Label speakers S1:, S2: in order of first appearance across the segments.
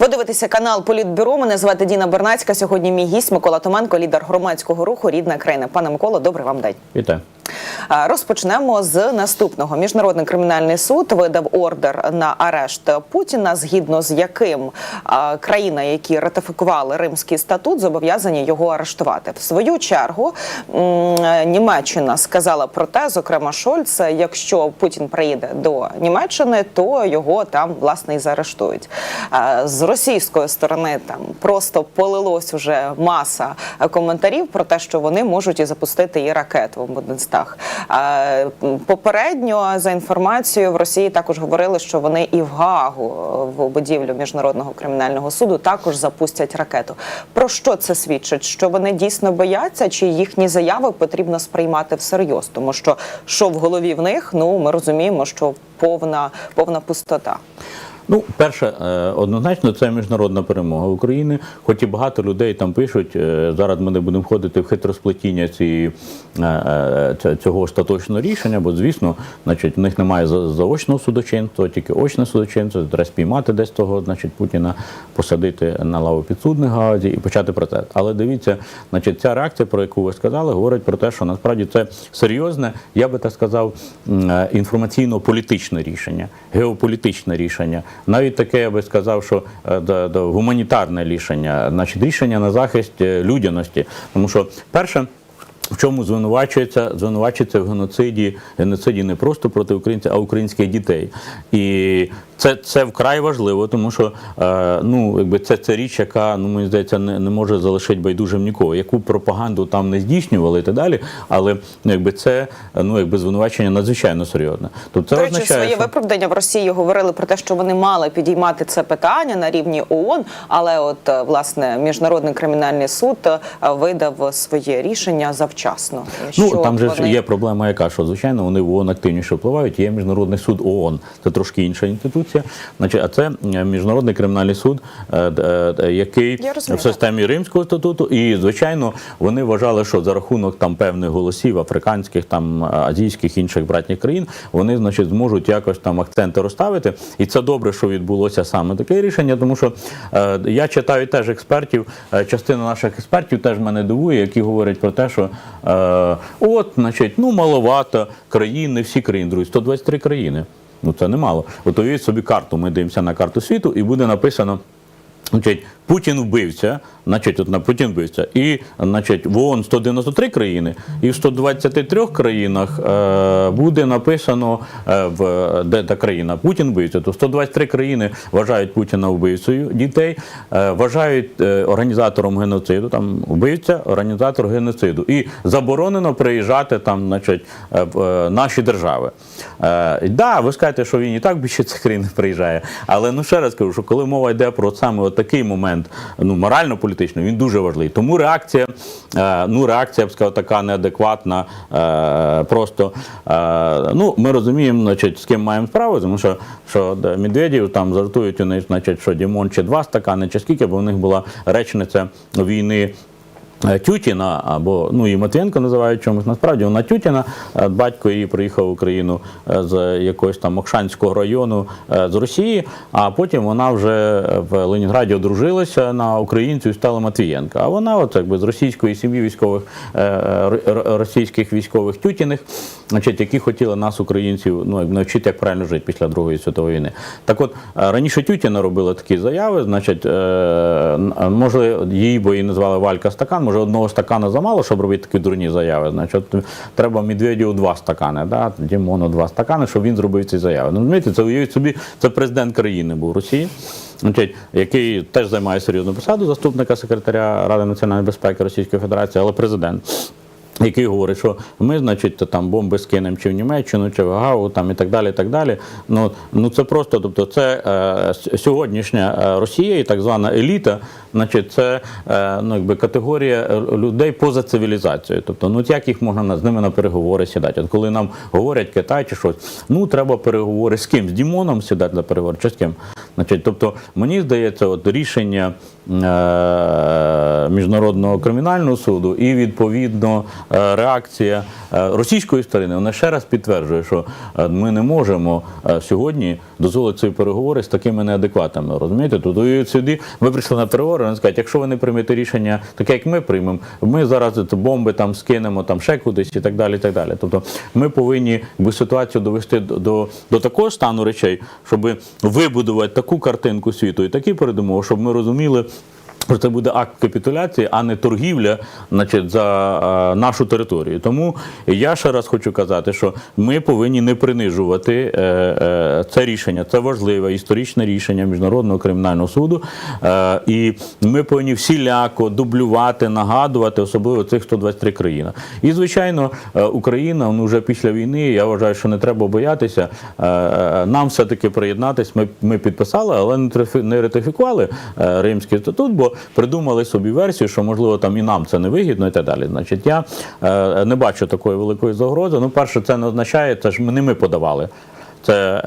S1: Ви дивитеся канал Політбюро. Мене звати Діна Бернацька. Сьогодні мій гість Микола Томенко, лідер громадського руху Рідна країна. Пане Миколо, добрий вам день.
S2: Вітаю.
S1: Розпочнемо з наступного. Міжнародний кримінальний суд видав ордер на арешт Путіна, згідно з яким а, країни, які ратифікували Римський статут, зобов'язані його арештувати. В свою чергу Німеччина сказала про те, зокрема Шольц, якщо Путін приїде до Німеччини, то його там власне і заарештують. З російської сторони там просто полилось вже маса коментарів про те, що вони можуть і запустити і ракету в Буденстаг. А, Попередньо за інформацією в Росії також говорили, що вони і в Гаагу в будівлю міжнародного кримінального суду також запустять ракету. Про що це свідчить? Що вони дійсно бояться, чи їхні заяви потрібно сприймати всерйоз? Тому що що в голові в них, ну ми розуміємо, що повна повна пустота.
S2: Ну, перше, е, однозначно, це міжнародна перемога України. Хоч і багато людей там пишуть, е, зараз ми не будемо входити в хитросплетіння цієї, е, цього остаточного рішення, бо, звісно, значить, в них немає заочного судочинства, тільки очне судочинство, треба спіймати десь того, значить, Путіна, посадити на лаву підсудних Гаазі і почати процес. Але дивіться, значить, ця реакція, про яку ви сказали, говорить про те, що насправді це серйозне, я би так сказав, інформаційно-політичне рішення, геополітичне рішення. Навіть таке, я би сказав, що до, да- да, гуманітарне рішення, значить рішення на захист е, людяності. Тому що перше. В чому звинувачується? Звинувачується в геноциді, геноциді не просто проти українців, а українських дітей. І це, це вкрай важливо, тому що е, ну, якби це, це річ, яка ну, мені здається, не, не може залишити байдужим нікого. Яку пропаганду там не здійснювали і так далі, але ну, якби це ну, якби звинувачення надзвичайно серйозне. Тобто це
S1: До речі,
S2: означає,
S1: своє
S2: що...
S1: виправдання в Росії говорили про те, що вони мали підіймати це питання на рівні ООН, але от е, власне міжнародний кримінальний суд е, видав своє рішення завчасно.
S2: Ну
S1: Що
S2: там же
S1: вони-
S2: є проблема, яка що звичайно вони в ООН активніше впливають. Є міжнародний суд ООН, це трошки інша інституція. Значить, а це е, міжнародний кримінальний суд, е, е, який в системі Римського статуту. І звичайно, вони вважали, що за рахунок там певних голосів африканських, там азійських інших братніх країн, вони значить зможуть якось там акценти розставити. І це добре, що відбулося саме таке рішення, тому що я читаю теж експертів. частина наших експертів теж мене дивує, які говорять про те, що от, значить, ну маловато країн, не всі країни, друзі, 123 країни. Ну це немало. От уявіть собі карту. Ми дивимося на карту світу, і буде написано. Значить, Путін вбивця, значить, от на Путін вбивця, і значить, в ООН 193 країни, і в 123 країнах е, буде написано е, в де та країна Путін вбивця. То 123 країни вважають Путіна вбивцею дітей, е, вважають е, організатором геноциду, там вбивця, організатор геноциду. І заборонено приїжджати там, значить, е, в е, наші держави. Е, да, ви скажете, що він і так більше цих країн приїжджає. Але ну ще раз кажу, що коли мова йде про саме от такий момент, ну морально-політичний, він дуже важливий. Тому реакція, е, ну реакція, я б сказав, така неадекватна. Е, просто е, ну ми розуміємо, значить, з ким маємо справу, тому що, що Медведів там жартують, у них, значить, що Дімон чи два стакани, чи скільки, бо в них була речниця війни. Е, Тютіна або ну і Матвієнко називають чомусь. Насправді вона Тютіна. Е, Батько її приїхав в Україну е, з якогось там Мокшанського району з Росії. А потім вона вже в Ленінграді одружилася на українцю і стала Матвієнко. А вона, от якби з російської сім'ї військових російських військових тютіних, значить, які хотіли нас, українців, ну навчити, як правильно жити після Другої світової війни. Так от раніше Тютіна робила такі заяви. Значить, може її бо її назвали Валька стакан. Може одного стакана замало, щоб робити такі дурні заяви. Значить, треба Медведєву два стакани, да? Дімону два стакани, щоб він зробив ці заяви. Ну, розумієте, це уявіть собі, це президент країни був Росії. Значить, який теж займає серйозну посаду заступника секретаря Ради національної безпеки Російської Федерації, але президент. Який говорить, що ми, значить, то там бомби скинемо чи в Німеччину, чи в Гагу, там і так далі. і так далі. Ну, ну це просто, тобто, це е, сьогоднішня е, Росія і так звана еліта, значить, це е, ну, якби категорія людей поза цивілізацією. Тобто, ну як їх можна з ними на переговори сідати? От коли нам говорять Китай чи щось, ну треба переговори з ким? З Дімоном сідати на переговори, чи з ким? Значить, тобто, мені здається, от рішення міжнародного кримінального суду і відповідно е, реакція е, російської сторони, вона ще раз підтверджує, що е, ми не можемо е, сьогодні дозволити ці переговори з такими неадекватами. Розумієте? Тут собі, ми прийшли на переговори, вони скажуть, якщо ви не приймете рішення таке, як ми приймемо, ми зараз бомби там скинемо там ще кудись і так далі. І так далі. Тобто ми повинні якби, ситуацію довести до, до, до такого стану речей, щоб вибудувати таку картинку світу і такі передумови, щоб ми розуміли. Це буде акт капітуляції, а не торгівля значить, за е, нашу територію. Тому я ще раз хочу казати, що ми повинні не принижувати е, е, це рішення. Це важливе історичне рішення Міжнародного кримінального суду. І ми повинні всіляко дублювати, нагадувати, особливо цих 123 країн. І, звичайно, Україна ну, вже після війни, я вважаю, що не треба боятися. Нам все-таки приєднатись. Ми, ми підписали, але не ратифікували Римський статут, бо придумали собі версію, що можливо там і нам це не вигідно, і так далі. Значить, я е, не бачу такої великої загрози. Ну, перше, це не означає, це ж ми не ми подавали. Це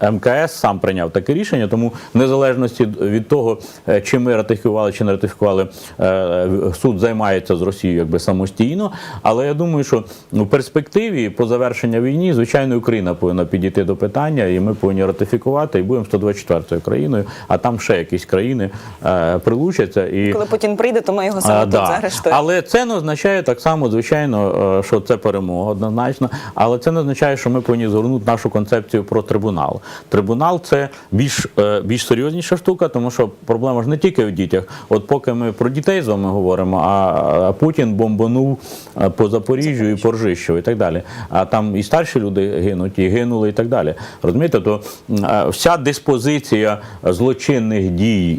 S2: е, МКС сам прийняв таке рішення, тому в незалежності від того, е, чи ми ратифікували чи не ратифікували, е, суд займається з Росією якби самостійно. Але я думаю, що в перспективі по завершенню війни, звичайно, Україна повинна підійти до питання, і ми повинні ратифікувати, і будемо 124 країною, а там ще якісь країни е, прилучаться. І
S1: Коли Путін прийде, то ми його
S2: а,
S1: саме тут
S2: да.
S1: заарештуємо.
S2: Але це не означає так само, звичайно, е, що це перемога однозначно. Але це не означає, що ми повинні згорнути нашу концепцію про трибунал. Трибунал це більш, е, більш серйозніша штука, тому що проблема ж не тільки в дітях. От поки ми про дітей з вами говоримо, а, Путін бомбанув е, по Запоріжжю і по Ржищу і так далі. А там і старші люди гинуть, і гинули, і так далі. Розумієте, то е, вся диспозиція злочинних дій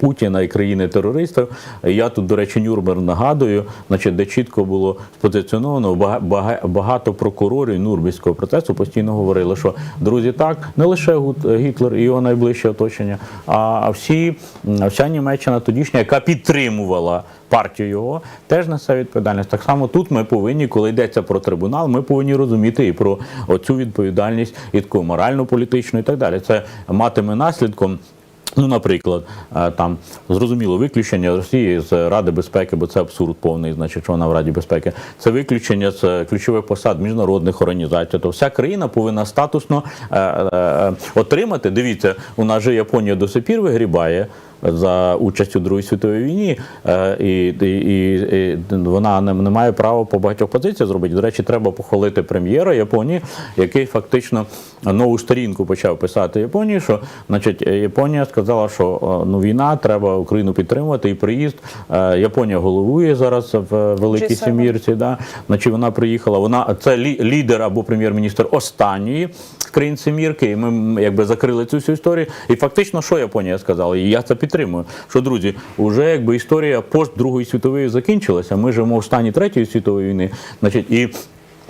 S2: Путіна і країни-терористів. Я тут, до речі, Нюрнберг нагадую, значить, де чітко було спозиціоновано бага- бага- багато прокурорів Нюрнберзького процесу постійно говорили, що друзі, так не лише Гітлер і його найближче оточення, а всі вся Німеччина тодішня, яка підтримувала. Партію його теж несе відповідальність. Так само тут ми повинні, коли йдеться про трибунал, ми повинні розуміти і про оцю відповідальність і таку моральну, політичну і так далі. Це матиме наслідком. Ну, наприклад, е, там зрозуміло виключення Росії з Ради безпеки, бо це абсурд повний, значить, що вона в Раді безпеки. Це виключення з ключових посад міжнародних організацій. То вся країна повинна статусно е, е, отримати. Дивіться, у нас же Японія до сих пір вигрібає. За участь у Другій світовій війні, е, і, і, і, вона не, не має права по багатьох позиціях зробити. До речі, треба похвалити прем'єра Японії, який фактично нову сторінку почав писати Японії. Що значить, Японія сказала, що е, ну війна, треба Україну підтримувати. І приїзд е, Японія головує зараз в Великій Сімірці. Да? Значить, вона приїхала. Вона це лі, лідер або прем'єр-міністр останньої країн Семірки. І ми якби закрили цю всю історію. І фактично, що Японія сказала? І я це підтримую. Що друзі, вже якби історія пост Другої світової закінчилася. Ми живемо в стані Третьої світової війни. Значить, і е,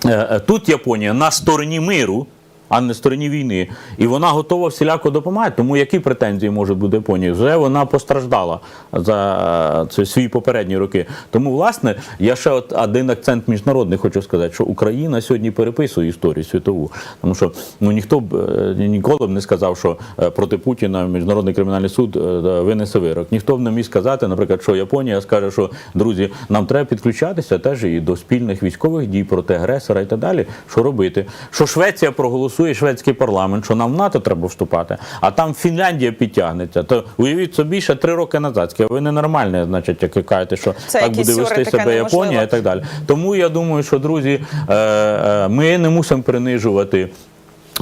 S2: е, тут Японія на стороні миру. А не стороні війни, і вона готова всіляко допомагати. Тому які претензії можуть бути Японії? Вже вона постраждала за е, це свої попередні роки. Тому, власне, я ще от один акцент міжнародний хочу сказати, що Україна сьогодні переписує історію світову, тому що ну ніхто б е, ніколи б не сказав, що е, проти Путіна міжнародний кримінальний суд винесе вирок. Ніхто б не міг сказати, наприклад, що Японія скаже, що друзі, нам треба підключатися теж і до спільних військових дій проти агресора і так далі. Що робити? Що Швеція проголосує шведський парламент, що нам в НАТО треба вступати, а там Фінляндія підтягнеться. То уявіть собі ще три роки назад. Ви ненормальні, значить, як ви кажете, що
S1: Це
S2: так буде вести себе
S1: неможливо.
S2: Японія і так далі. Тому я думаю, що друзі, е, е, ми не мусимо принижувати.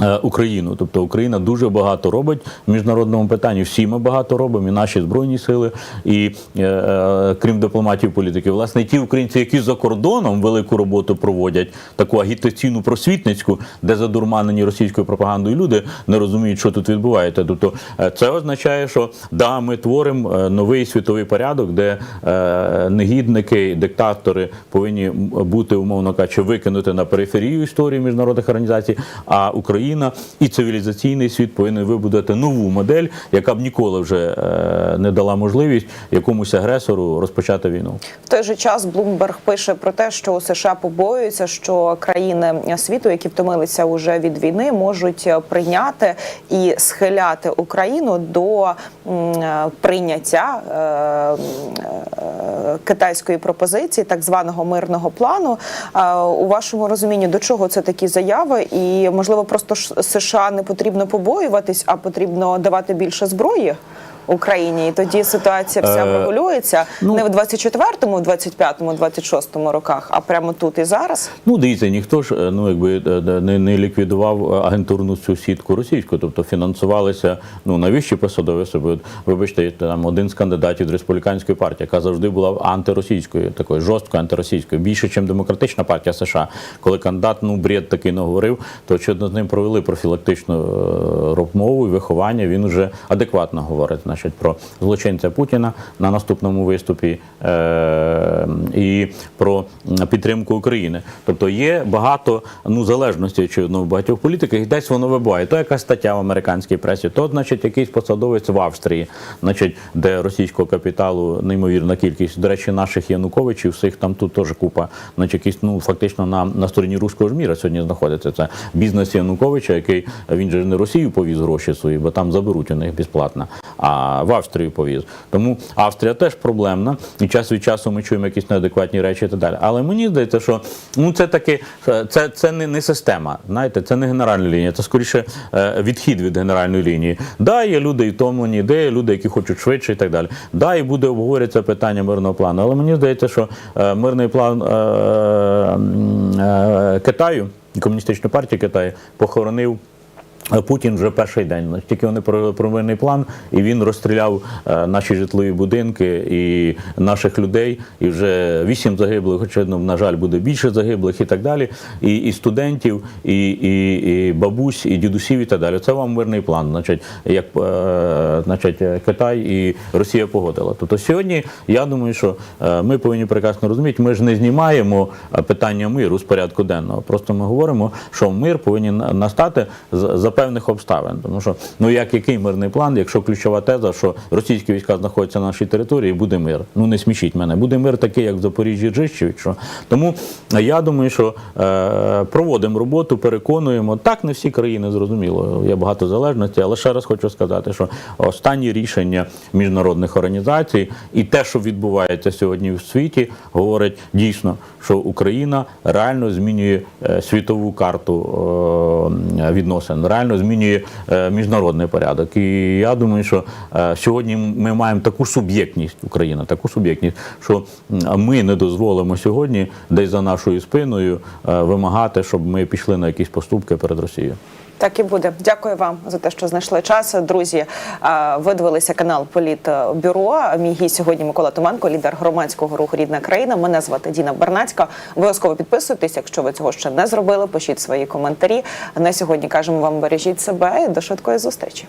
S2: Е, Україну, тобто Україна дуже багато робить в міжнародному питанні. Всі ми багато робимо, і наші збройні сили, і е, е, крім дипломатів, політиків, власне, ті українці, які за кордоном велику роботу проводять, таку агітаційну просвітницьку, де задурманені російською пропагандою люди не розуміють, що тут відбувається. Тобто е, це означає, що да, ми творимо новий світовий порядок, де е, негідники, диктатори повинні бути, умовно кажучи, викинути на периферію історії міжнародних організацій, а Україна Україна і цивілізаційний світ повинен вибудувати нову модель, яка б ніколи вже е, не дала можливість якомусь агресору розпочати війну.
S1: В той же час Блумберг пише про те, що у США побоюються, що країни світу, які втомилися уже від війни, можуть прийняти і схиляти Україну до е, прийняття е, китайської пропозиції, так званого мирного плану. У вашому розумінні до чого це такі заяви? І можливо, просто США не потрібно побоюватись, а потрібно давати більше зброї. Україні, і тоді ситуація вся
S2: Е,
S1: врегулюється
S2: ну-
S1: не в 24-му, 25-му, 26-му роках, а прямо тут і зараз.
S2: Ну, дивіться, ніхто ж е, ну якби е, не, не ліквідував агентурну цю сітку російську, тобто фінансувалися ну навіщо посадові особи. Вибачте, там один з кандидатів республіканської партії, яка завжди була антиросійською, такою жорсткою антиросійською, більше, ніж демократична партія США. Коли кандидат ну бред такий наговорив, то очевидно з ним провели профілактичну розмову і виховання. Він уже адекватно говорить, значить, про злочинця Путіна на наступному виступі е, і про підтримку України. Тобто є багато ну залежності очевидно в багатьох політиках, і десь воно вибуває. То якась стаття в американській пресі, то значить якийсь посадовець в Австрії, значить, де російського капіталу неймовірна кількість. До речі, наших Януковичів, всіх там тут теж купа, значить, якийсь ну фактично на, на стороні руського ж міра сьогодні знаходиться. Це бізнес Януковича, який він же не Росію повіз гроші свої, бо там заберуть у них безплатно, а в Австрію повіз. Тому Австрія теж проблемна, і час від часу ми чуємо якісь неадекватні речі і так далі. Але мені здається, що ну це таки це, це не, не система. Знаєте, це не генеральна лінія, це скоріше е, відхід від генеральної лінії. Да, є люди і втомлені, де є люди, які хочуть швидше і так далі. Да, і буде обговорюватися питання мирного плану. Але мені здається, що е, мирний план е, е, Китаю, комуністичної партії Китаю, похоронив. Путін вже перший день. Тільки вони провели промирний план, і він розстріляв е, наші житлові будинки і наших людей. І вже вісім загиблих, очевидно, на жаль, буде більше загиблих і так далі. І, і студентів, і, і, і бабусь, і дідусів, і так далі. Це вам мирний план. Значить, як е, значить, Китай і Росія погодила. Тобто сьогодні я думаю, що е, ми повинні прекрасно розуміти, ми ж не знімаємо питання миру з порядку денного. Просто ми говоримо, що мир повинен настати за певних обставин. Тому що ну як який мирний план, якщо ключова теза, що російські війська знаходяться на нашій території, буде мир. Ну не смішіть мене. Буде мир такий, як в Запоріжжі Джищевич. Що тому е, я думаю, що е, проводимо роботу, переконуємо. Так не всі країни зрозуміло. Є багато залежності, але ще раз хочу сказати, що останні рішення міжнародних організацій і те, що відбувається сьогодні в світі, говорить дійсно, що Україна реально змінює е, світову карту е, відносин, реально змінює е, міжнародний порядок. І я думаю, що е, сьогодні ми маємо таку суб'єктність, Україна, таку суб'єктність, що ми не дозволимо сьогодні десь за нашою спиною е, вимагати, щоб ми пішли на якісь поступки перед Росією.
S1: Так і буде. Дякую вам за те, що знайшли час. Друзі, е, ви дивилися канал Політбюро. Мій гість сьогодні Микола Туманко, лідер громадського руху Рідна країна. Мене звати Діна Бернацька. Обов'язково підписуйтесь, якщо ви цього ще не зробили. Пишіть свої коментарі. На сьогодні кажемо вам бережіть себе і до швидкої зустрічі.